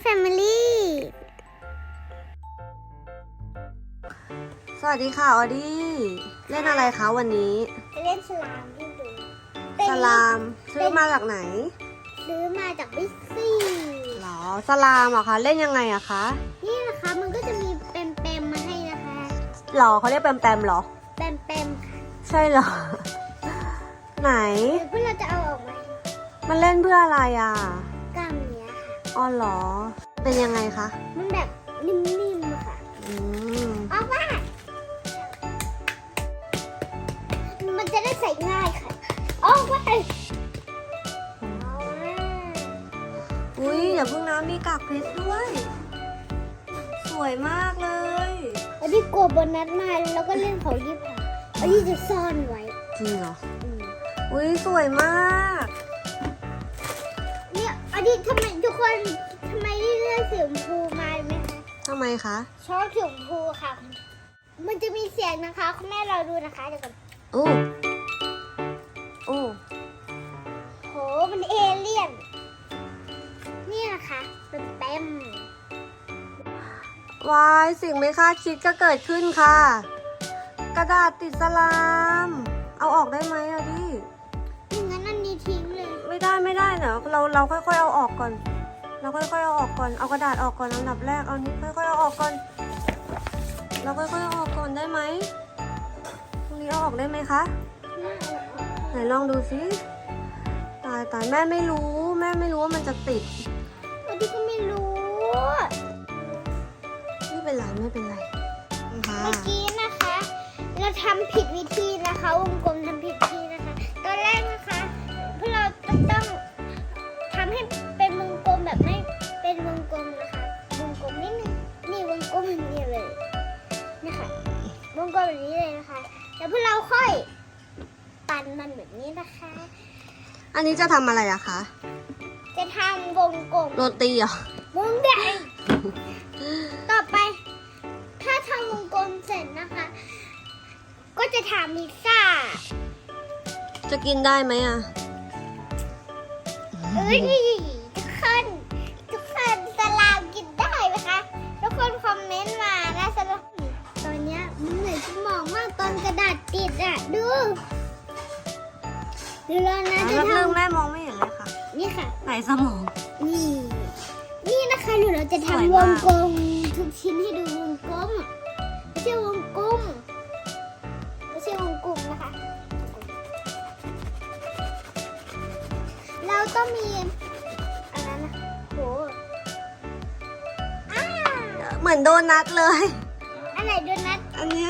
แฟมิลี่สวัสดีค่ะออดี้เล่นอะไรคะวันนี้จะเล่นสลามที่ดูสลามซื้อมาจากไหน ซื้อมาจากบิ๊กซี่หรอสลามเหรอคะเล่นยังไงอะคะนี่นะคะมันก็จะมีเปมๆมาให้นะคะหรอเขาเรียกแปมแปมๆหรอเปมๆค่ะใช่เหรอ ไหนเดี๋ยวพวกเราจะเอาออกมามันเล่นเพื่ออะไรอะ อ๋อเหรอ เป็นยังไงคะ มันแบบนิ่มๆค่ะอืมออกมามันจะได้ใส่ง่ายค่ะออกมาเอามาอุ้ยอย่าเพิ่งนะมีกากเพชรด้วย สวยมากเลย อันนี้กลัวโบนัสมาแล้วก็เล่นของยิบค่ะอันนี้จะซ่อนไว้ จริงเหรอ อืม อุ้ยสวยมาก เนี่ยอันนี้ทำไมทุกคนทำไมที่เลือกสีชมพูมาไหมคะทำไมคะ ชอบสีชมพูค่ะ มันจะมีเสียงนะคะคุณแม่เราดูนะคะเดี๋ยวก่อนโอ้โอ้โหมันเอเลี่ยน นี่นะคะเป็นเต็มวายสิ่งไม่คาดคิดก็เกิดขึ้นค่ะ กระดาษติดสลาม เอาออกได้ไหมอะดิงั้นอันนี้ทิ้งเลย ไม่ได้ไม่ได้เดี๋ยวเราเราค่อยๆเอาออกก่อน เราค่อยๆเอาออกก่อน เอากระดาษออกก่อนอันดับแรก เอานี้ค่อยๆเอาออกก่อน เราค่อยๆเอาออกก่อนได้ไหมตรงนี้เอาออกได้ไหมคะ ไหนลองดูสิตายตายแม่ไม่รู้ แม่ไม่รู้ว่ามันจะติดอันนี้ก็ไม่รู้ไม่เป็นไรไม่เป็นไรค่ะเมื่อกี้นะคะ เราทำผิดวิธีนะคะวงกลมทำ แบบนี้เลยนะคะแล้วพวกเราค่อยปั่นมันแบบนี้นะคะ อันนี้จะทำอะไรอะคะ จะทำวงกลมโรตีเหรอ วงใหญ่ต่อไป ถ้าทำวงกลมเสร็จนะคะ ก็จะทำพิซซ่า จะกินได้ไหมอะ เอ้ย เดี๋ยวเรานะแป๊จะบทนึงแม่มองไม่เห็นเลยค่ะำนี่ค่ะ ไหนสมอง นี่ นี่นะคะเดี๋ยวเราจะสวยทำวมาก งกลมทุกชิ้นให้ดูวงกลมไม่ใช่วงกลมไม่ใช่วงกลมนะคะ เราต้องมีอะไรนะโหอ้าเหมือนโดนัทเลยอะไรโดนัทอันนี้